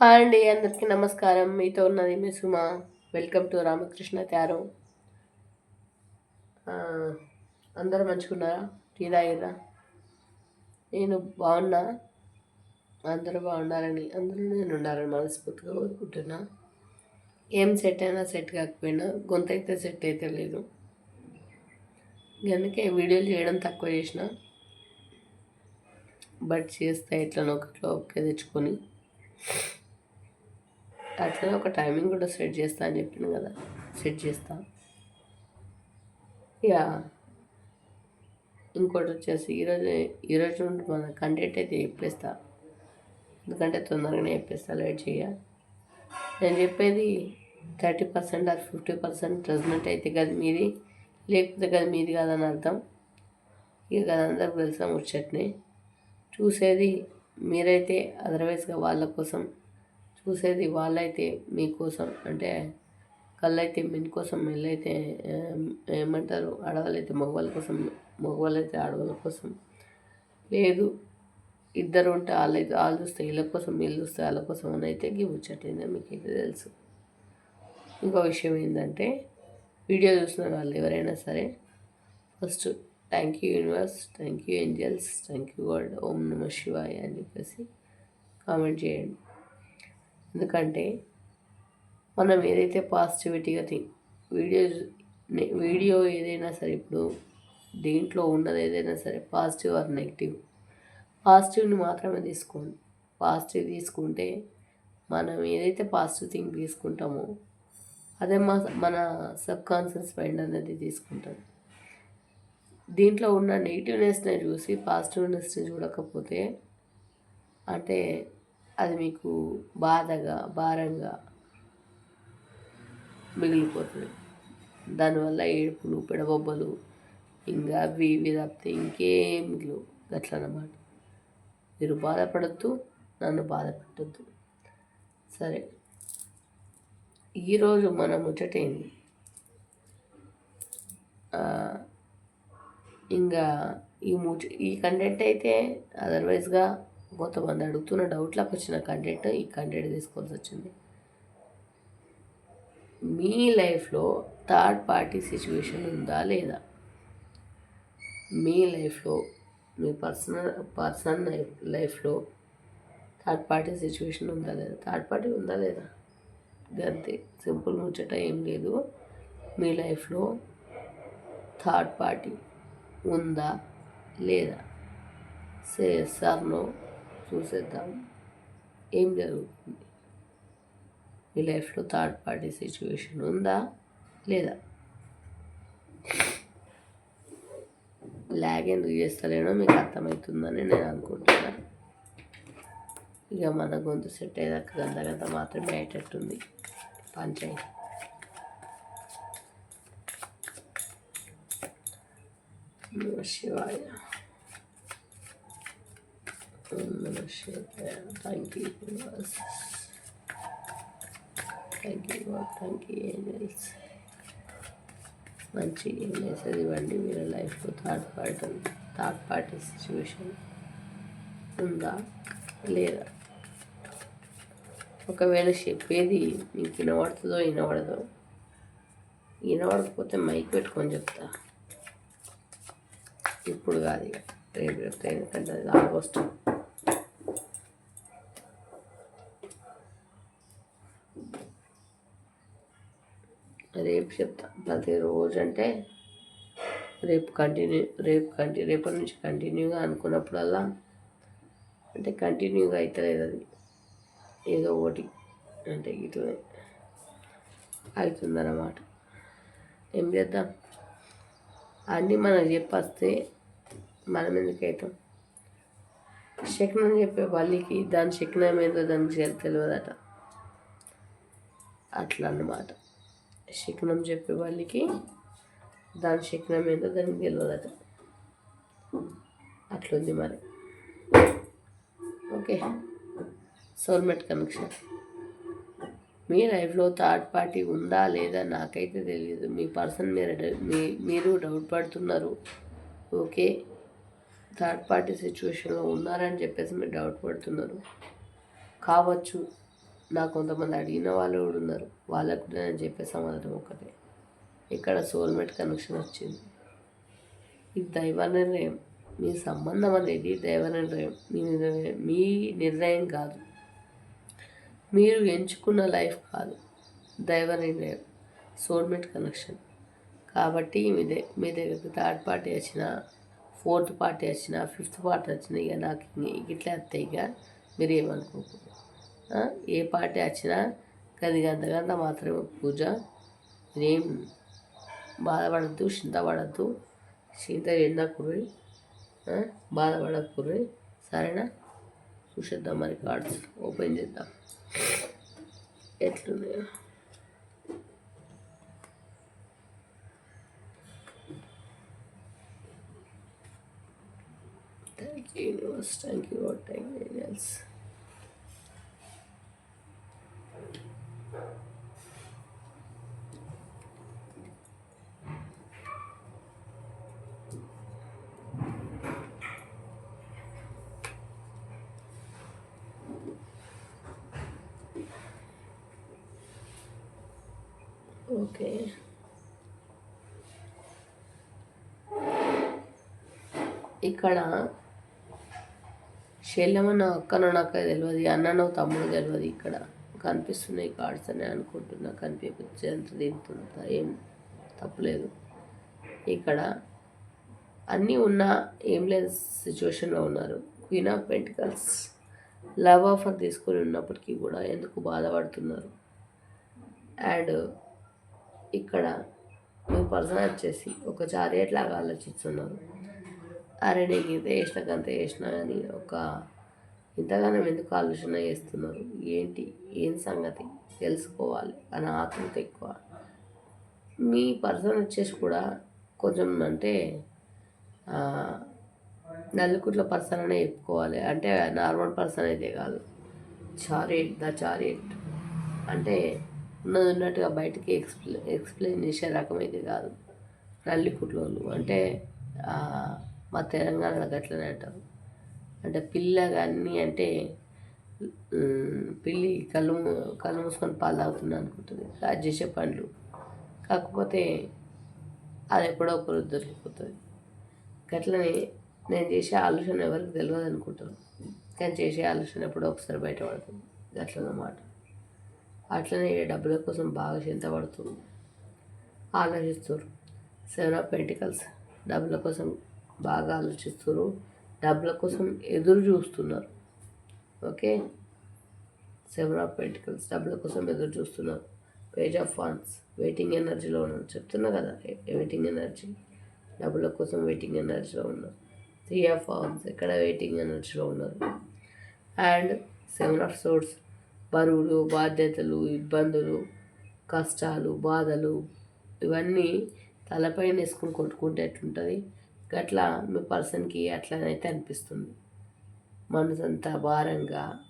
Hi అండి అందరికీ నమస్కారం. మీతో ఉన్నది మీ సుమ. వెల్కమ్ టు రామకృష్ణ త్యారో ఆ, అందరూ మంచుకున్నారా? టీ తాగిరా నేను బాగున్నా. అందరూ బాగున్నారని అందరూ నేను ఉండాలని మనస్ఫూర్తిగా కోరుకుంటున్నా. ఏం సెట్ అయినా సెట్ కాకపోయినా గొంత అయితే సెట్ అయితే లేదు. అందుకే వీడియోలు చేయడం తక్కువ చేసిన బట్ చేస్తే ఎట్లనో ఒకట్లో ఓకే తెచ్చుకొని అట్లనే ఒక టైమింగ్ కూడా సెట్ చేస్తా అని చెప్పాను కదా. సెట్ చేస్తా. యా. ఇంకోటి వచ్చేసి ఈరోజు ఈరోజు మన కంటెంట్ అయితే చెప్పేస్తా. ఎందుకంటే తొందరగానే చెప్పేస్తా లేట్ చేయ. నేను చెప్పేది thirty percent or fifty percent resonant అయితే కదా మీది లేకపోతే కదా మీది కాదని అర్థం. ఇక కదందరూ అందరికి తెలుసా ముచ్చట్ని? చూసేది మీరైతే అదర్వైజ్గా వాళ్ళ కోసం చూసేది వాళ్ళైతే మీకోసం అంటే కళ్ళైతే మీ కోసం మెల్లైతే ఏమంటారు ఆడవాళ్ళైతే మగవాళ్ళ కోసం మగవాళ్ళైతే ఆడవాళ్ళ కోసం. లేదు ఇద్దరు ఉంటే వాళ్ళైతే వాళ్ళు చూస్తే వీళ్ళ కోసం వీళ్ళు చూస్తే వాళ్ళ కోసం అని అయితే గివ్ ముచ్చటైందా మీకు అయితే తెలుసు. ఇంకో విషయం ఏంటంటే వీడియో చూసిన వాళ్ళు ఎవరైనా సరే first thank you universe thank you angels thank you God ఓం నమ శివాయ అని చెప్పేసి కామెంట్ చేయండి. ఎందుకంటే మనం ఏదైతే పాజిటివిటీగా థింక్ వీడియో వీడియో ఏదైనా సరే ఇప్పుడు దీంట్లో ఉన్నది ఏదైనా సరే పాజిటివ్ ఆర్ నెగిటివ్ పాజిటివ్ని మాత్రమే తీసుకోండి. పాజిటివ్ తీసుకుంటే మనం ఏదైతే పాజిటివ్ థింగ్ తీసుకుంటామో అదే మా మన సబ్ కాన్షియస్ మైండ్ అనేది తీసుకుంటుంది. దీంట్లో ఉన్న నెగిటివ్నెస్ని చూసి పాజిటివ్నెస్ని చూడకపోతే అంటే అది మీకు బాధగా భారంగా మిగిలిపోతుంది. దానివల్ల ఏడుపులు పెడబొబ్బలు ఇంకా అవి ఇవి తప్పితే ఇంకేం మిగిలివు. అట్లనమాట మీరు బాధపడద్దు నన్ను బాధ పెట్టద్దు సరే. ఈరోజు మన ముచ్చటేంది ఇంకా ఈ ముచ్చ ఈ కంటెంట్ అయితే అదర్వైజ్గా కొంతమంది అడుగుతున్న డౌట్లకు వచ్చిన కంటెంట్ ఈ కంటెంట్ తీసుకోవాల్సి వచ్చింది. మీ లైఫ్లో థర్డ్ పార్టీ సిచ్యువేషన్ ఉందా లేదా? మీ లైఫ్లో మీ పర్సనల్ పర్సనల్ లైఫ్ లైఫ్లో థర్డ్ పార్టీ సిచ్యువేషన్ ఉందా లేదా? థర్డ్ పార్టీ ఉందా లేదా? అంతే సింపుల్ ముచ్చట ఏం లేదు. మీ లైఫ్లో థర్డ్ పార్టీ ఉందా లేదా? సే సార్నో చూసేద్దాం. ఏం జరుగుతుంది? మీ లైఫ్లో థర్డ్ పార్టీ సిచ్యువేషన్ ఉందా? లేదా? ల్యాగ్ ఎందుకు చేస్తలేనో మీకు అర్థమవుతుందని నేను అనుకుంటున్నా. ఇక మన గొంతు సెట్ అయ్యాక గంట గంట మాత్రమే అయ్యేటట్టుంది. పంచాయతీ. శివాయ. Thank you thank you thank you angels మంచి మెసేజ్ ఇవ్వండి మీరు లైఫ్లో third party third party situation ఉందా? లేదా? ఒకవేళ చెప్పేది మీకు వినబడుతుందో వినబడదో? వినబడకపోతే మైక్ పెట్టుకొని చెప్తా. ఇప్పుడు కాదు ఇక. రేపు చెప్తా ఎందుకంటే అది ఆగస్ట్ రేపు చెప్తాను ప్రతిరోజు అంటే రేపు కంటిన్యూ రేపు కంటి రేపటి నుంచి కంటిన్యూగా అనుకున్నప్పుడల్లా అంటే కంటిన్యూగా అవుతలేదు అది. ఏదో ఒకటి అంటే ఇట్లా అవుతుందన్నమాట. ఏం చేద్దాం? అన్నీ మనకు చెప్పేస్తే మనం ఎందుకు అవుతాం? శకునం చెప్పే వాళ్ళకి దాని శకనం ఏదో దానికి తెలియదట. అట్లా అన్నమాట. శకునం చెప్పే వాళ్ళకి దాని శకునం ఏంటో దానికి తెలియదట అట్లుంది మరి. ఓకే. సోల్మెట్ కనెక్షన్ మీ లైఫ్లో థర్డ్ పార్టీ ఉందా లేదా నాకైతే తెలియదు మీ పర్సన్ మీరు మీ మీరు డౌట్ పడుతున్నారు. ఓకే. థర్డ్ పార్టీ సిచ్యువేషన్లో ఉన్నారని చెప్పేసి మీరు డౌట్ పడుతున్నారు. కావచ్చు. నాకు కొంతమంది అడిగిన వాళ్ళు కూడా ఉన్నారు. వాళ్ళకు కూడా నేను చెప్పే సమాధానం ఒకటే ఇక్కడ సోల్మేట్ కనెక్షన్ వచ్చింది. ఇది దైవ నిర్ణయం మీ సంబంధం అనేది దైవ నిర్ణయం మీ నిర్ణయం మీ నిర్ణయం కాదు. మీరు ఎంచుకున్న లైఫ్ కాదు. దైవ నిర్ణయం సోల్మేట్ కనెక్షన్ కాబట్టి మీ మీ దగ్గరికి థర్డ్ పార్టీ వచ్చిన ఫోర్త్ పార్టీ వచ్చిన ఫిఫ్త్ పార్టీ వచ్చిన ఇక నాకు ఇట్లా వస్తాయి ఇక మీరు ఏమనుకోకూడదు ఏ పార్టీ వచ్చినా గది గంట గంట మాత్రమే పూజ. నేనేం బాధపడద్దు చింతపడద్దు. చింత ఎండకుర్రి బాధపడకుర్రి. సరేనా? చూసేద్దాం మరి కార్డ్స్. ఓపెన్ చేద్దాం. ఎట్లున్నాయో thank you universe. Thank you thank you angels okay ఇక్కడ శైలమన్న అక్కనో నాకు తెలియదు అన్ననో తమ్ముడు తెలియదు ఇక్కడ. కనిపిస్తున్నాయి కార్డ్స్ అని అనుకుంటున్నా కనిపించేంత దీంతో ఏం తప్పలేదు. ఇక్కడ అన్నీ ఉన్నా ఏం లేని సిచ్యువేషన్లో ఉన్నారు. Queen of pentacles love offer తీసుకొని ఉన్నప్పటికీ కూడా ఎందుకు బాధపడుతున్నారు? అండ్ ఇక్కడ మీ పర్సన్ వచ్చేసి ఒక చారియట్ లాగా ఆలోచిస్తున్నారు. అరే నేను ఇంత చేసిన అంత చేసినా అని ఒక ఇంతగానం ఎందుకు ఆలోచన చేస్తున్నారు? ఏంటి? ఏం సంగతి? తెలుసుకోవాలి. అని ఆతృత ఎక్కువ. మీ పర్సన్ వచ్చేసి కూడా కొంచెం అంటే ఆ, పర్సన్ అనే చెప్పుకోవాలి. అంటే నార్మల్ పర్సన్ అయితే కాదు. చారియట్ ద చారియట్ అంటే ఉన్నది ఉన్నట్టుగా బయటికి ఎక్స్ప్లె ఎక్స్ప్లెయిన్ చేసే రకం అయితే కాదు. నల్లికుట్లోళ్ళు. అంటే మా తెలంగాణలో అట్లనే అంటారు. అంటే పిల్లగాన్ని అంటే పిల్లి కళ్ళు కళ్ళు మూసుకొని పాలు తాగుతుంది అనుకుంటుంది. అది చేసే పండ్లు కాకపోతే అది ఎప్పుడో ఒకరు దొరికిపోతుంది. గట్లనే నేను చేసే ఆలోచన ఎవరికి తెలియదు అనుకుంటారు. కానీ చేసే ఆలోచన ఎప్పుడో ఒకసారి బయటపడుతుంది గట్లన్నమాట అట్లనే డబ్బుల కోసం బాగా చింతపడుతుంది ఆలోచిస్తారు సెవెన్ ఆఫ్ పెంటికల్స్ డబ్బుల కోసం బాగా ఆలోచిస్తారు డబ్బుల కోసం ఎదురు చూస్తున్నారు. ఓకే? సెవెన్ ఆఫ్ పెంటికల్స్ డబ్బుల కోసం ఎదురు చూస్తున్నారు. పేజ్ ఆఫ్ ఫండ్స్ వెయిటింగ్ ఎనర్జీలో ఉన్నారు. చెప్తున్నా కదా వెయిటింగ్ ఎనర్జీ డబ్బుల కోసం వెయిటింగ్ ఎనర్జీలో ఉన్నారు. త్రీ ఆఫ్ ఫార్మ్స్ ఎక్కడ వెయిటింగ్ ఎనర్జీలో ఉన్నారు? అండ్ సెవెన్ ఆఫ్ సోర్స్ బరువులు బాధ్యతలు ఇబ్బందులు కష్టాలు బాధలు ఇవన్నీ తలపైన వేసుకుని కొట్టుకుంటే ఎట్లుంటుంది? గట్లా మీ పర్సన్కి అట్లనైతే అనిపిస్తుంది. మనసు అంతా భారంగా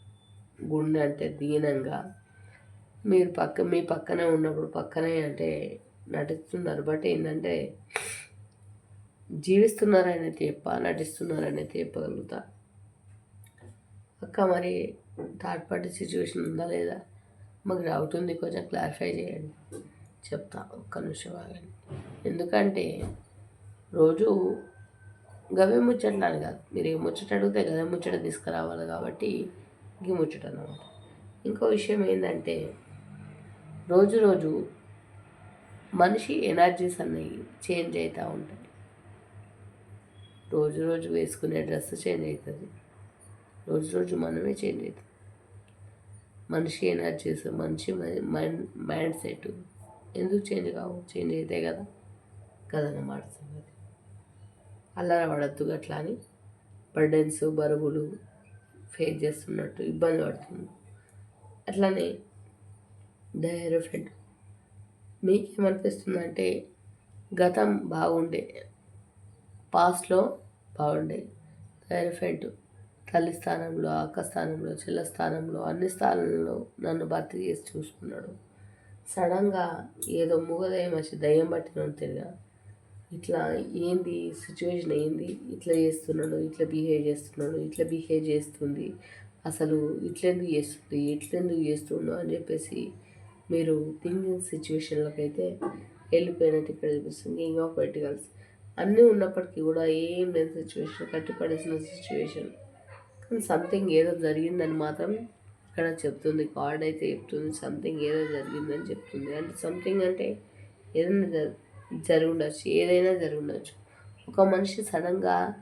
గుండె అంటే దీనంగా. మీరు పక్క మీ పక్కనే ఉన్నప్పుడు పక్కనే అంటే నటిస్తున్నారు. బట్ ఏంటంటే జీవిస్తున్నారనే చెప్ప నటిస్తున్నారని చెప్పగలుగుతా అక్క మరి థర్డ్ పార్టీ సిచ్యువేషన్ ఉందా లేదా? మాకు డౌట్ ఉంది. కొంచెం క్లారిఫై చేయండి. చెప్తా. ఒక్క నిమిషం ఆగండి. ఎందుకంటే రోజు గవే ముచ్చట్లాను కాదు మీరు ఏ ముచ్చట అడిగితే గవే ముచ్చట తీసుకురావాలి కాబట్టి ఈ ముచ్చట అనమాట ఇంకో విషయం ఏంటంటే రోజు రోజు మనిషి ఎనర్జీస్ అనేవి చేంజ్ అవుతూ ఉంటాయి. రోజు రోజు వేసుకునే డ్రెస్ చేంజ్ అవుతుంది రోజు రోజు మనమే చేంజ్ అవుతుంది మనిషి ఎనర్జీస్ మనిషి మైండ్ మైండ్ సెట్ ఎందుకు చేంజ్ కావు? చేంజ్ అవుతాయి కదా. కదన్నమాట సంగతి. అల్లర పడద్దు అట్లా అని. బర్డెన్స్ బరువులు ఫేస్ చేస్తున్నట్టు ఇబ్బంది పడుతుంది. అట్లానే డైరెఫెంట్ మీకేమనిపిస్తుందంటే గతం బాగుండే పాస్ట్లో బాగుండే. డైరెఫెంట్ తల్లి స్థానంలో అక్క స్థానంలో చెల్ల స్థానంలో అన్ని స్థానంలో నన్ను భర్తీ చేసి చూసుకున్నాడు. సడన్గా ఏదో మూగదయం వచ్చి దయ్యం పట్టిన తిరిగా. ఇట్లా ఏంది సిచ్యువేషన్ ఏంది? ఇట్లా చేస్తున్నాడు ఇట్లా బిహేవ్ చేస్తున్నాడు ఇట్లా బిహేవ్ చేస్తుంది. అసలు ఇట్లెందుకు చేస్తుంది ఇట్లెందుకు చేస్తుండో అని చెప్పేసి మీరు థింకింగ్ సిచ్యువేషన్లకు అయితే వెళ్ళిపోయినట్టు ఇక్కడ చూపిస్తుంది ఇంకా ఆఫ్ అన్నీ ఉన్నప్పటికీ కూడా ఏం లేని సిచ్యువేషన్ కట్టిపడేసిన సిచ్యువేషన్ కానీ సంథింగ్ ఏదో జరిగిందని మాత్రం ఇక్కడ చెప్తుంది. కార్డ్ అయితే చెప్తుంది సంథింగ్ ఏదో జరిగిందని చెప్తుంది. అంటే సంథింగ్ అంటే ఏదైనా జరి ఏదైనా జరిగి ఒక మనిషి సడన్గా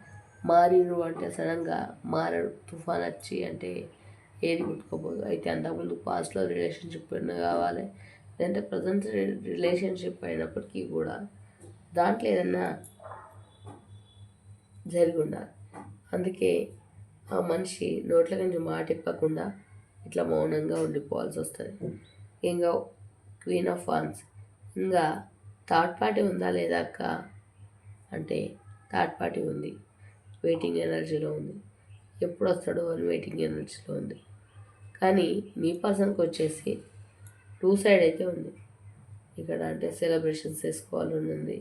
మారిరు అంటే సడన్గా మారడు. తుఫాన్ వచ్చి అంటే ఏది గుర్తుకోపోదు అయితే అంతకుముందు పాస్ట్లో రిలేషన్షిప్ అయినా కావాలి. లేదంటే ప్రజెంట్ రిలేషన్షిప్ అయినప్పటికీ కూడా దాంట్లో ఏదన్నా జరిగి ఉండాలి అందుకే ఆ మనిషి నోట్ల నుంచి మాట ఇప్పకుండా ఇట్లా మౌనంగా ఉండిపోవాల్సి వస్తుంది ఇంకా క్వీన్ ఆఫ్ వాన్స్. ఇంకా థర్డ్ పార్టీ ఉందా లేదా అక్క? అంటే థర్డ్ పార్టీ ఉంది. వెయిటింగ్ ఎనర్జీలో ఉంది. ఎప్పుడు వస్తాడో అని వెయిటింగ్ ఎనర్జీలో ఉంది. కానీ మీ పర్సన్కి వచ్చేసి టూ సైడ్ అయితే ఉంది. ఇక్కడ అంటే సెలబ్రేషన్స్ చేసుకోవాలని ఉంది.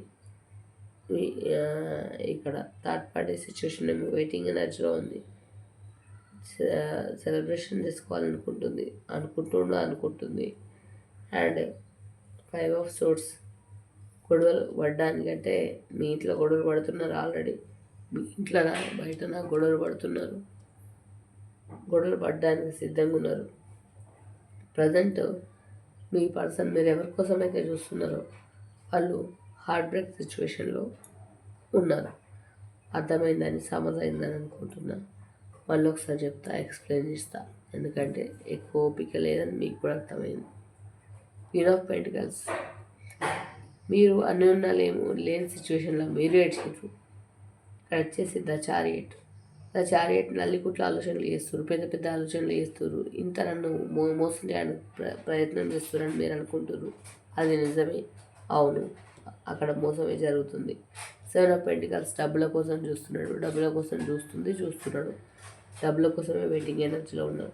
ఇక్కడ థర్డ్ పార్టీ సిచ్యువేషన్ ఏమో వెయిటింగ్ ఎనర్జీలో ఉంది. సెలబ్రేషన్ చేసుకోవాలనుకుంటుంది అనుకుంటుండో అనుకుంటుంది అండ్ ఫైవ్ ఆఫ్ సోర్స్ గొడవలు పడ్డానికంటే మీ ఇంట్లో గొడవలు పడుతున్నారు ఆల్రెడీ. మీ ఇంట్లో బయటన గొడవలు పడుతున్నారు. గొడవలు పడడానికి సిద్ధంగా ఉన్నారు. ప్రజెంట్ మీ పర్సన్ మీరు ఎవరి కోసం అయితే చూస్తున్నారో వాళ్ళు హార్ట్ బ్రేక్ సిచ్యువేషన్లో ఉన్నారు? అర్థమైందని సమజైందని అనుకుంటున్నా. మళ్ళీ ఒకసారి చెప్తా ఎక్స్ప్లెయిన్ చేస్తా. ఎందుకంటే ఎక్కువ ఓపిక లేదని మీకు కూడా అర్థమైంది. క్వీన్ ఆఫ్ పెంటికల్స్ మీరు అన్ని ఉన్నా లేము లేని సిచ్యువేషన్లో మీరు ఏడ్చారు ఇక్కడ వచ్చేసి ద చారియట్. ద చారియట్ నల్లికుట్ల ఆలోచనలు చేస్తారు పెద్ద పెద్ద ఆలోచనలు చేస్తారు. ఇంత నన్ను మో మోసం చేయడానికి ప్ర ప్రయత్నం చేస్తున్నారని మీరు అనుకుంటున్నారు అది నిజమే. అవును. అక్కడ మోసమే జరుగుతుంది. సెవెన్ ఆఫ్ పెంటికల్స్ డబ్బుల కోసం చూస్తున్నాడు. డబ్బుల కోసం చూస్తుంది చూస్తున్నాడు. డబ్బుల కోసమే వెయిటింగ్ ఎనర్జీలో ఉన్నారు.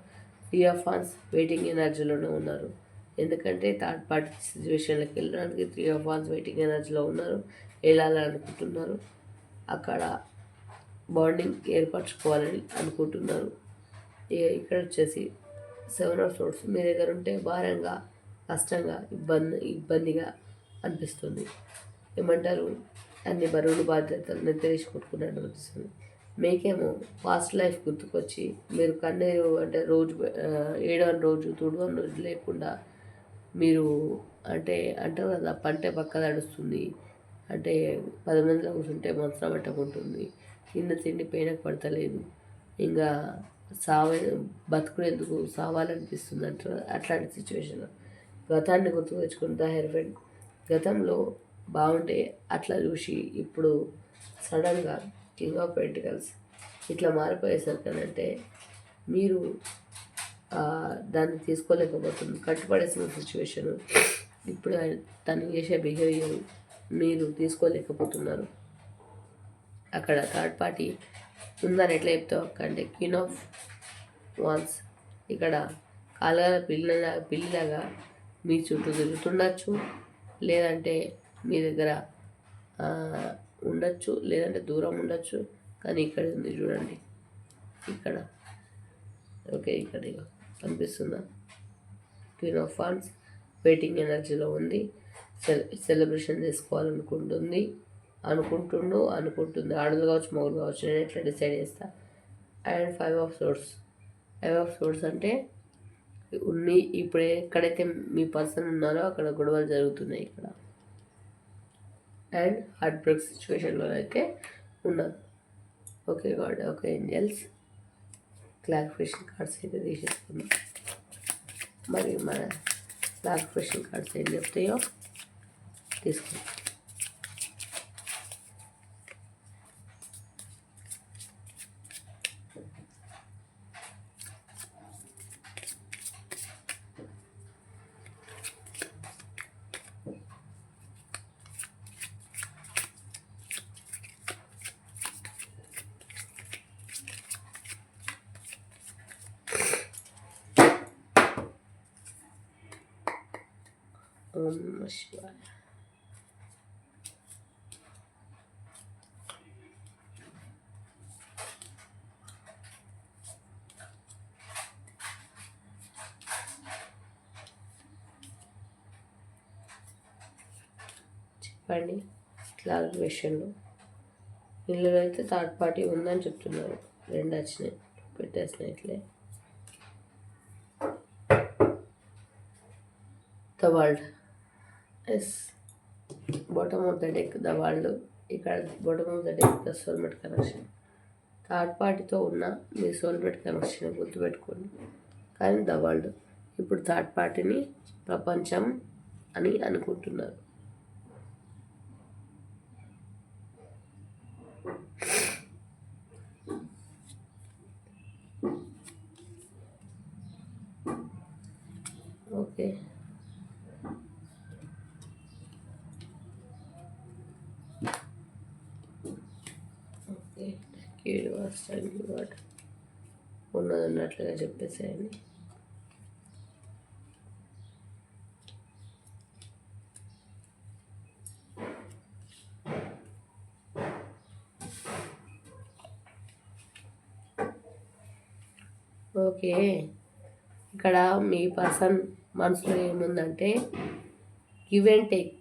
త్రీ ఆఫ్ ఫాన్స్ వెయిటింగ్ ఎనర్జీలోనే ఉన్నారు. ఎందుకంటే థర్డ్ పార్టీ సిచ్యువేషన్లోకి వెళ్ళడానికి త్రీ ఆఫ్ వాన్స్ వెయిటింగ్ ఎనర్జీలో ఉన్నారు. వెళ్ళాలనుకుంటున్నారు. అక్కడ బాండింగ్ ఏర్పరచుకోవాలని అనుకుంటున్నారు. ఇక- ఇక్కడ వచ్చేసి సెవెన్ ఆఫ్ సోర్స్ మీ దగ్గర ఉంటే భారంగా కష్టంగా ఇబ్బంది ఇబ్బందిగా అనిపిస్తుంది. ఏమంటారు? అన్ని బరువులు బాధ్యతలు నెత్తేసి కొట్టుకున్నట్టు అనిపిస్తుంది. మీకేమో పాస్ట్ లైఫ్ గుర్తుకొచ్చి మీరు కన్నీరు అంటే రోజు ఏడవని రోజు తుడవని రోజు లేకుండా మీరు అంటే అంటారు కదా పంటే పక్క నడుస్తుంది. అంటే పది మందిలో కూర్చుంటే మంచం పట్టకుంటుంది తిన్న తిండి పైనకు పడతలేదు. ఇంకా సావ బతుకునేందుకు సావాలనిపిస్తుంది అంటారు అట్లాంటి సిచ్యువేషన్ గతాన్ని గుర్తు తెచ్చుకుంటా ఫ్రెండ్ గతంలో బాగుంటే అట్లా చూసి ఇప్పుడు సడన్గా కింగ్ ఆఫ్ పెంటికల్స్ ఇట్లా మారిపోయేసరికి అంటే మీరు దాన్ని తీసుకోలేకపోతుంది. కట్టుపడేసిన సిచ్యువేషన్ ఇప్పుడు ఆయన తను చేసే బిహేవియర్ మీరు తీసుకోలేకపోతున్నారు. అక్కడ థర్డ్ పార్టీ ఉందని ఎట్లా చెప్తావు అంటే క్వీన్ ఆఫ్ వాన్స్ ఇక్కడ కాలగల పిల్లల పిల్లిలాగా మీ చుట్టూ తిరుగుతుండొచ్చు లేదంటే మీ దగ్గర ఉండొచ్చు లేదంటే దూరం ఉండొచ్చు. కానీ ఇక్కడ ఉంది చూడండి. ఇక్కడ. ఓకే ఇక్కడ ఇగో. కనిపిస్తుందా క్వీన్ ఆఫ్ ఫాన్స్ వెయిటింగ్ ఎనర్జీలో ఉంది. సెల్ సెలబ్రేషన్ చేసుకోవాలనుకుంటుంది. అనుకుంటుండు అనుకుంటుంది. ఆడలు కావచ్చు మొగలు కావచ్చు నేను ఎట్లా డిసైడ్ చేస్తా? And five of swords five of swords అంటే మీ ఇప్పుడు ఎక్కడైతే మీ పర్సన్ ఉన్నారో అక్కడ గొడవలు జరుగుతున్నాయి ఇక్కడ. అండ్ హార్ట్ బ్రేక్ సిచ్యువేషన్లో అయితే ఉన్నారు okay god okay angels clarification cards అయితే తీసేసుకుందాం. మరి మన క్లారిఫికేషన్ కార్డ్స్ ఏం చెప్తాయో తీసుకుందాం ఓం నమః శివాయ చెప్పండి. క్లారిఫికేషన్లు ఇందులో అయితే థర్డ్ పార్టీ ఉందని చెప్తున్నారు. రెండు వచ్చినాయి. పెట్టేసినట్లే the world. Yes. Bottom of the deck the world. ఇక్కడ bottom of the deck the soulmate connection third పార్టీతో ఉన్న మీ సోల్మేట్ కనెక్షన్ గుర్తుపెట్టుకోండి. కానీ ద వరల్డ్. ఇప్పుడు థర్డ్ పార్టీని ప్రపంచం అని అనుకుంటున్నారు okay okay thank you universe ఉన్నది ఉన్నట్లుగా చెప్పేసేయండి. ఓకే. ఇక్కడ మీ పర్సన్ మనసులో ఏముందంటే గివ్ అండ్ టేక్.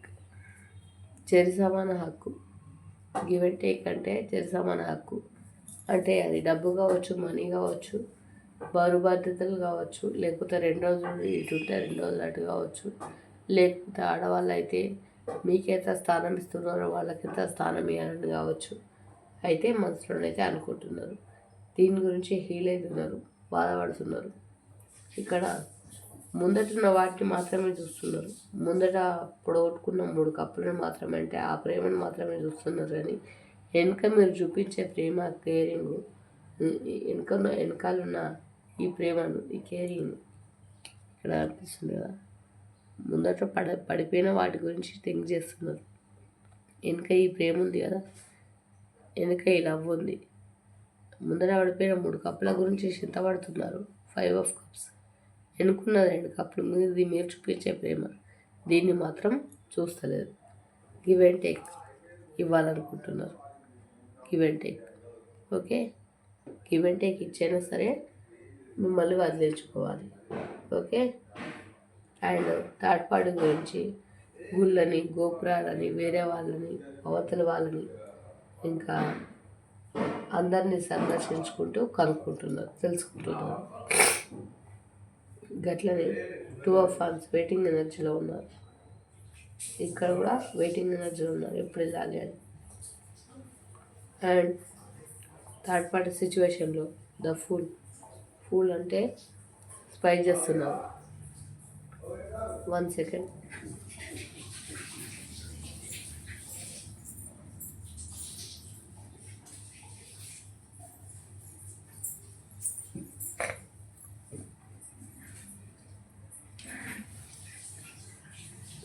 చెరి సమాన హక్కు. గివ్ అండ్ టేక్ అంటే చెరి సమాన హక్కు. అంటే అది డబ్బు కావచ్చు మనీ కావచ్చు బరువు బాధ్యతలు కావచ్చు లేకపోతే రెండు రోజులు ఇటు ఉంటే రెండు రోజులు అటు కావచ్చు లేకపోతే ఆడవాళ్ళు అయితే మీకెంత స్థానం ఇస్తున్నారో వాళ్ళకెంత స్థానం ఇవ్వాలని కావచ్చు. అయితే మనసులోనైతే అనుకుంటున్నారు. దీని గురించి హీల్ అవుతున్నారు బాధపడుతున్నారు. ఇక్కడ ముందటున్న వాటిని మాత్రమే చూస్తున్నారు. ముందట పొడగొట్టుకున్న మూడు కప్పులను మాత్రమే అంటే ఆ ప్రేమను మాత్రమే చూస్తున్నారు కానీ వెనుక మీరు చూపించే ప్రేమ కేరింగ్ వెనుక వెనకాలన్న ఈ ప్రేమను ఈ కేరింగ్ ఇక్కడ అనిపిస్తుంది కదా? ముందట పడ పడిపోయిన వాటి గురించి థింక్ చేస్తున్నారు. వెనుక ఈ ప్రేమ ఉంది కదా? వెనుక ఈ లవ్ ఉంది. ముందర పడిపోయిన మూడు కప్పుల గురించి చింతపడుతున్నారు. ఫైవ్ ఆఫ్ కప్స్ వెనుకున్న రెండు కప్పులు ఇది మీరు చూపించే ప్రేమ. దీన్ని మాత్రం చూస్తలేదు. Give and take ఇవ్వాలనుకుంటున్నారు. Give and take. Okay? Give and take ఇచ్చైనా సరే మిమ్మల్ని వదిలించుకోవాలి ఓకే? అండ్ థర్డ్ పార్టీ గురించి గుళ్ళని గోపురాలని వేరే వాళ్ళని అవతల వాళ్ళని ఇంకా అందరినీ సందర్శించుకుంటూ కనుక్కుంటున్నారు తెలుసుకుంటున్నారు. గట్లనే టూ ఆఫ్ ఫాన్స్ వెయిటింగ్ ఎనర్జీలో ఉన్నారు. ఇక్కడ కూడా వెయిటింగ్ ఎనర్జీలో ఉన్నారు ఎప్పుడు వెళ్ళాలి అని. అండ్ థర్డ్ పార్టీ సిచ్యువేషన్లో ద ఫుల్ ఫుల్ అంటే స్పై చేస్తున్నావు. వన్ సెకండ్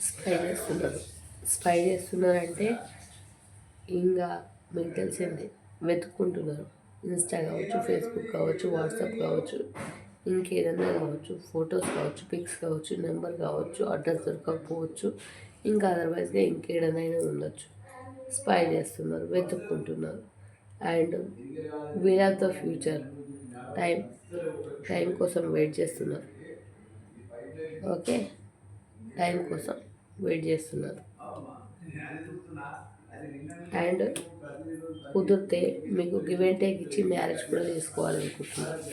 స్పై చేస్తున్నారు స్పై చేస్తున్నారంటే ఇంకా మీకు తెలిసిందే వెతుక్కుంటున్నారు. ఇన్స్టా కావచ్చు ఫేస్బుక్ కావచ్చు వాట్సాప్ కావచ్చు ఇంకేదన్నా కావచ్చు ఫొటోస్ కావచ్చు పిక్స్ కావచ్చు నెంబర్ కావచ్చు అడ్రస్ దొరకకపోవచ్చు ఇంకా అదర్వైజ్గా ఇంకేడనైనా ఉండొచ్చు. స్పై చేస్తున్నారు వెతుక్కుంటున్నారు. And wheel of the future time time కోసం వెయిట్ చేస్తున్నారు. ఓకే టైం కోసం వెయిట్ చేస్తున్నారు. అండ్ కుదిరితే మీకు గివ్ అండ్ టేక్ ఇచ్చి మ్యారేజ్ కూడా చేసుకోవాలనుకుంటున్నారు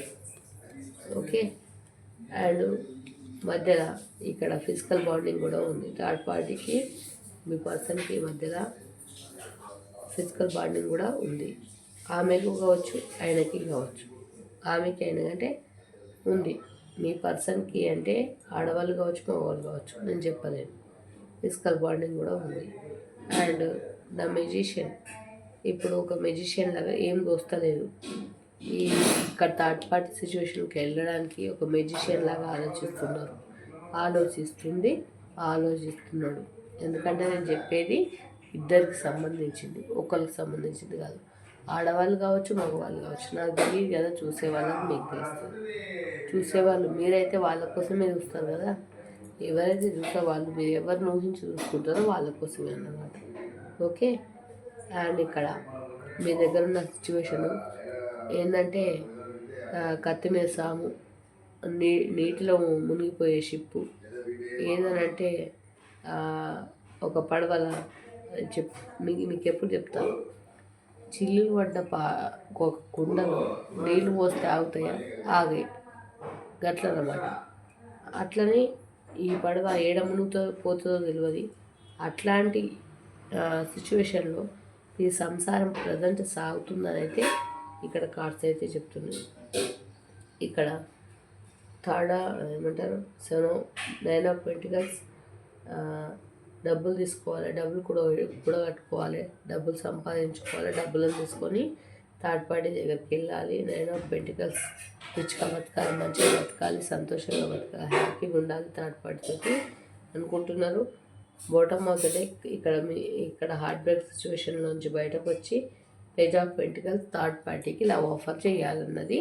ఓకే? అండ్ మధ్యలో ఇక్కడ ఫిజికల్ బాండింగ్ కూడా ఉంది. థర్డ్ పార్టీకి మీ పర్సన్కి మధ్యలో ఫిజికల్ బాండింగ్ కూడా ఉంది. ఆమెకు కావచ్చు ఆయనకి కావచ్చు. ఆమెకి అయినా అంటే ఉంది. మీ పర్సన్కి అంటే ఆడవాళ్ళు కావచ్చు మగవాళ్ళు కావచ్చు నేను చెప్పలేను. ఫిజికల్ బాండింగ్ కూడా ఉంది. అండ్ ద మెజిషియన్ ఇప్పుడు ఒక మెజిషియన్ లాగా ఏం దోస్తలేదు. ఈ ఇక్కడ థర్డ్ పార్టీ సిచ్యువేషన్కి వెళ్ళడానికి ఒక మెజిషియన్ లాగా ఆలోచిస్తున్నారు. ఆలోచిస్తుంది ఆలోచిస్తున్నాడు. ఎందుకంటే నేను చెప్పేది ఇద్దరికి సంబంధించింది ఒకరికి సంబంధించింది కాదు. ఆడవాళ్ళు కావచ్చు మగవాళ్ళు కావచ్చు. నాకు తెలియదు కదా చూసేవాళ్ళని మీకు తెలుస్తుంది. చూసేవాళ్ళు మీరైతే వాళ్ళ కోసమే చూస్తారు కదా. ఎవరైతే చూసే వాళ్ళు మీరు ఎవరిని ఊహించి చూసుకుంటారో వాళ్ళ కోసమే అన్నమాట. ఓకే? అండ్ ఇక్కడ మీ దగ్గర ఉన్న సిచ్యువేషను ఏంటంటే కత్తి మీద సాము నీ నీటిలో మునిగిపోయే షిప్పు. ఏదనంటే ఒక పడవల చెప్ మీకు మీకు ఎప్పుడు చెప్తాను చిల్లులు పడ్డ పా ఒక కుండలో నీళ్ళు పోస్తే ఆగుతాయా? ఆగాయి గట్లనమాట. అట్లనే ఈ పడవ ఏడ మునుగుతో పోతుందో తెలియదు అట్లాంటి సిచ్యువేషన్లో ఈ సంసారం ప్రజెంట్ సాగుతుందని అయితే ఇక్కడ కార్డ్స్ అయితే చెప్తున్నాయి ఇక్కడ థర్డ్ ఏమంటారు? సెవెన్ నైన్ ఆఫ్ పెంటికల్స్ డబ్బులు తీసుకోవాలి డబ్బులు కూడా కూడా కట్టుకోవాలి డబ్బులు సంపాదించుకోవాలి డబ్బులను తీసుకొని థర్డ్ పార్టీ దగ్గరికి వెళ్ళాలి. నైన్ ఆఫ్ పెంటికల్స్ రిచ్గా బతకాలి మంచిగా బతకాలి సంతోషంగా బతకాలి హ్యాపీగా ఉండాలి థర్డ్ పార్టీతో అనుకుంటున్నారు. బోటమ్ ఆఫ్ ఇక్కడ మీ ఇక్కడ హార్ట్ బ్రేక్ సిచ్యువేషన్ నుంచి బయటకు వచ్చి పేజ్ ఆఫ్ పెంటికల్ థర్డ్ పార్టీకి లవ్ ఆఫర్ చేయాలన్నది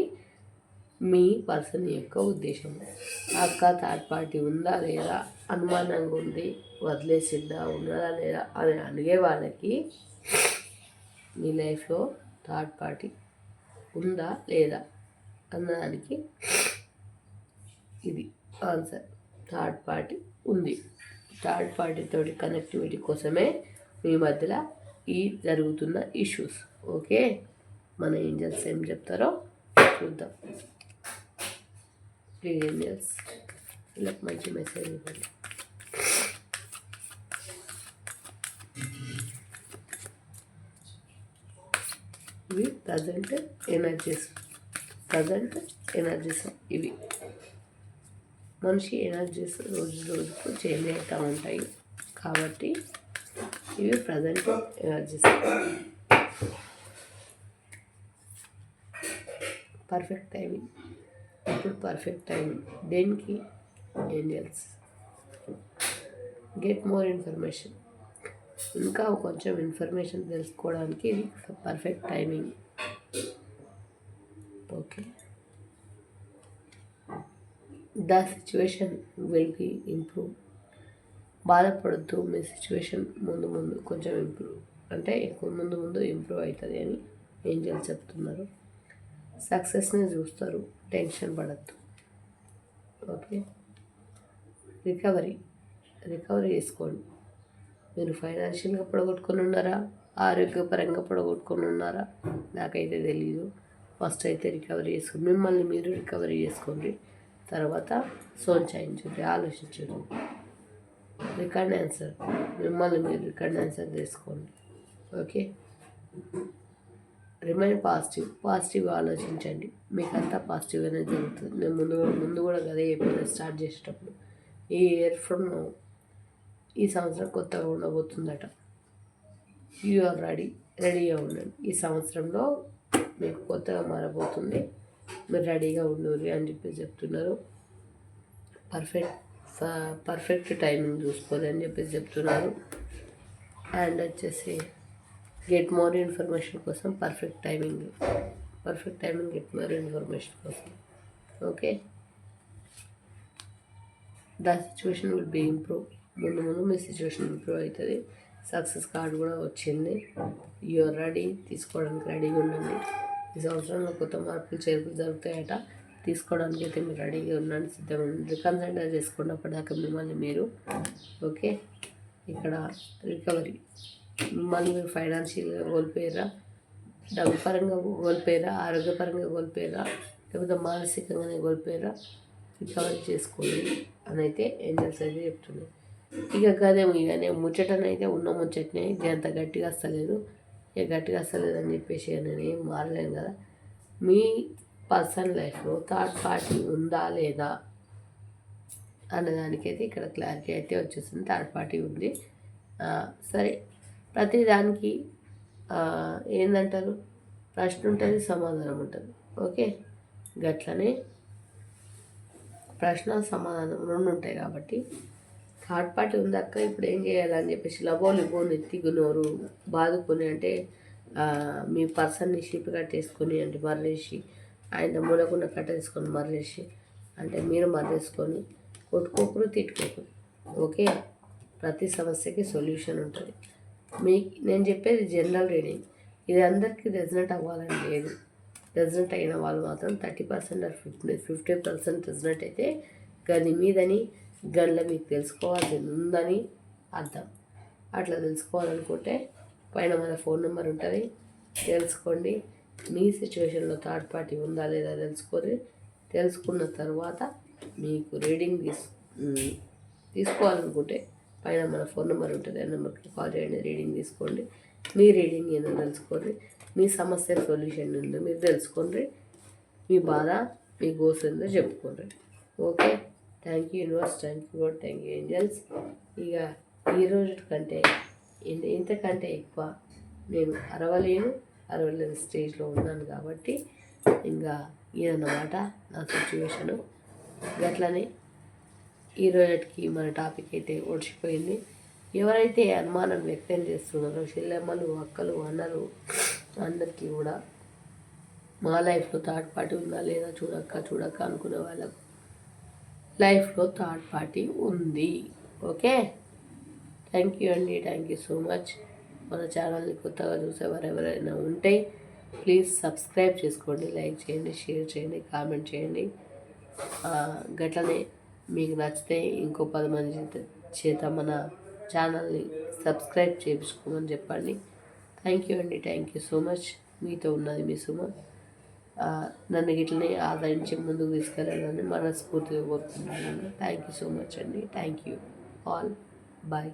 మీ పర్సన్ యొక్క ఉద్దేశం. అక్క థర్డ్ పార్టీ ఉందా లేదా అనుమానంగా ఉంది వదిలేసిందా ఉన్నదా లేదా అని అడిగే వాళ్ళకి మీ లైఫ్లో థర్డ్ పార్టీ ఉందా లేదా అన్నదానికి ఇది ఆన్సర్ థర్డ్ పార్టీ ఉంది. థర్డ్ పార్టీతోటి కనెక్టివిటీ కోసమే మీ మధ్యలో ఈ జరుగుతున్న ఇష్యూస్. ఓకే? మన ఏంజల్స్ ఏం చెప్తారో చూద్దాం. ప్లీజ్ ఏంజల్స్ వీళ్ళకి మంచి మెసేజ్ ఇవ్వండి. ఇవి ప్రజెంట్ ఎనర్జీస్ ప్రజెంట్ ఎనర్జీస్ ఇవి. మనిషి ఎనర్జీస్ రోజు రోజుకు చేంజ్ అవుతూ ఉంటాయి. కాబట్టి ఇవి ప్రజెంట్ ఎనర్జీస్ పర్ఫెక్ట్ టైమింగ్. ఇప్పుడు పర్ఫెక్ట్ టైమింగ్. దేనికి? ఏంజల్స్. Get more information. ఇంకా కొంచెం ఇన్ఫర్మేషన్ తెలుసుకోవడానికి ఇది perfect timing. Okay. The situation will be improve బాధపడద్దు మీ సిచ్యువేషన్ ముందు ముందు కొంచెం ఇంప్రూవ్ అంటే ఎక్కువ ముందు ముందు ఇంప్రూవ్ అవుతుంది అని ఏంజల్ చెప్తున్నారు. సక్సెస్ని చూస్తారు టెన్షన్ పడద్దు. ఓకే రికవరీ రికవరీ చేసుకోండి. మీరు ఫైనాన్షియల్గా పొడగొట్టుకొని ఉన్నారా? ఆరోగ్యపరంగా పొడగొట్టుకొని ఉన్నారా? నాకైతే తెలీదు. ఫస్ట్ అయితే రికవరీ చేసుకోండి. మిమ్మల్ని మీరు రికవరీ చేసుకోండి. తర్వాత సోంచాయించండి ఆలోచించండి. రికార్డ్ ఆన్సర్ మిమ్మల్ని మీరు రికార్డ్ ఆన్సర్ తీసుకోండి. ఓకే రిమైన్ పాజిటివ్ పాజిటివ్ ఆలోచించండి. మీకు అంతా పాజిటివ్ అనేది జరుగుతుంది. నేను ముందు ముందు కూడా అదే చెప్పిన స్టార్ట్ చేసేటప్పుడు. ఈ ఇయర్ ఫ్రమ్ ఈ సంవత్సరం కొత్తగా ఉండబోతుందట. యూ ఆర్ రెడీ రెడీగా ఉండండి. ఈ సంవత్సరంలో మీకు కొత్తగా మారబోతుంది. మీరు రెడీగా ఉండరు అని చెప్పి చెప్తున్నారు. పర్ఫెక్ట్ పర్ఫెక్ట్ టైమింగ్ చూసుకోవాలి అని చెప్పేసి చెప్తున్నారు. అండ్ వచ్చేసి గెట్ మోర్ ఇన్ఫర్మేషన్ కోసం perfect timing perfect timing get more information కోసం. Okay the situation will be improve ముందు ముందు మీ సిచ్యువేషన్ ఇంప్రూవ్ అవుతుంది. సక్సెస్ కార్డు కూడా వచ్చింది. యూఆర్ రెడీ తీసుకోవడానికి రెడీగా ఉండండి. ఈ సంవత్సరంలో కొత్త మార్పులు చేర్పులు జరుగుతాయట. తీసుకోవడానికి అయితే మీరు రెడీగా ఉన్నాను సిద్ధంగా చేసుకున్న అప్పటిదాకా మిమ్మల్ని మీరు. ఓకే? ఇక్కడ రికవరీ. మిమ్మల్ని మీరు ఫైనాన్షియల్గా కోల్పోయారా? డబ్బు పరంగా కోల్పోయారా? ఆరోగ్యపరంగా కోల్పోయారా? లేకపోతే మానసికంగానే కోల్పోయారా? రికవరీ చేసుకోండి అని అయితే ఏంజల్స్ అయితే చెప్తున్నాయి. ఇక కాదేమో ఇక ముచ్చటనైతే ఉన్న ముచ్చటనే ఇది అంత గట్టిగా వస్తలేదు ఇక గట్టిగా అసలు లేదని చెప్పేసి నేను ఏం మారలేను కదా. మీ పర్సనల్ లైఫ్లో థర్డ్ పార్టీ ఉందా లేదా అన్నదానికైతే ఇక్కడ క్లారిటీ అయితే వచ్చేసింది. థర్డ్ పార్టీ ఉంది. సరే ప్రతిదానికి ఏంటంటారు ప్రశ్న ఉంటుంది సమాధానం ఉంటుంది. ఓకే? గట్లనే ప్రశ్న సమాధానం రెండు ఉంటాయి కాబట్టి. థర్డ్ పార్టీ ఉందక్క ఇప్పుడు ఏం చేయాలని చెప్పేసి లబోలు పోని తిగునోరు బాదుకొని అంటే మీ పర్సన్ని షిప్ కట్టేసుకొని అంటే మర్రేసి ఆయన మూలకుండా కట్టేసుకొని మర్రేసి అంటే మీరు మర్రేసుకొని కొట్టుకోకరు తిట్టుకోకరు. ఓకే? ప్రతి సమస్యకి సొల్యూషన్ ఉంటుంది. మీ నేను చెప్పేది జనరల్ రీడింగ్. ఇది అందరికీ రెజనెంట్ అవ్వాలని లేదు. రెజనెంట్ అయిన వాళ్ళు మాత్రం thirty percent fifty fifty percent resonant అయితే గది మీదని గన్లో మీకు తెలుసుకోవాల్సింది ఉందని అర్థం. అట్లా తెలుసుకోవాలనుకుంటే పైన మన ఫోన్ నెంబర్ ఉంటుంది. తెలుసుకోండి. మీ సిచ్యువేషన్లో థర్డ్ పార్టీ ఉందా లేదా తెలుసుకొని తెలుసుకున్న తర్వాత మీకు రీడింగ్ తీసు తీసుకోవాలనుకుంటే పైన మన ఫోన్ నెంబర్ ఉంటుంది. ఆ నెంబర్కి కాల్ చేయండి. రీడింగ్ తీసుకోండి. మీ రీడింగ్ ఏందో తెలుసుకోండి మీ సమస్య సొల్యూషన్ ఏందో మీరు తెలుసుకోండి మీ బాధ మీ గోస్ ఏందో చెప్పుకోండి. Okay? Thank you universe thank you god thank you angels ఇక ఈ రోజు కంటే ఇంతకంటే ఎక్కువ నేను అరవలేను. అరవలేని స్టేజ్లో ఉన్నాను కాబట్టి ఇంకా ఇదన్నమాట నా సిచ్యువేషను. గట్లనే ఈ రోజుకి మన టాపిక్ అయితే ఓడిచిపోయింది ఎవరైతే అనుమానం వ్యక్తం చేస్తున్నారో చెల్లెమ్మలు అక్కలు అన్నలు అందరికీ కూడా మా లైఫ్లో థర్డ్ పార్టీ ఉందా లేదా చూడక్క చూడక్క అనుకునే వాళ్ళకు లైఫ్లో థర్డ్ పార్టీ ఉంది. ఓకే? థ్యాంక్ యూ అండి. Thank you so much. మన ఛానల్ని కొత్తగా చూసేవారు ఎవరైనా ఉంటే ప్లీజ్ సబ్స్క్రైబ్ చేసుకోండి. లైక్ చేయండి షేర్ చేయండి కామెంట్ చేయండి. గట్లనే మీకు నచ్చితే ఇంకో పది మంది చేత- చేత మన ఛానల్ని సబ్స్క్రైబ్ చేయించుకోమని చెప్పండి. థ్యాంక్ యూ అండి. Thank you so much. మీతో ఉన్నది మీ సుమ. నన్ను గిట్లనే ఆదరించి ముందుకు తీసుకెళ్ళాలని మనస్ఫూర్తిగా కోరుకుంటున్నాను. థ్యాంక్ యూ సో మచ్ అండి. Thank you all bye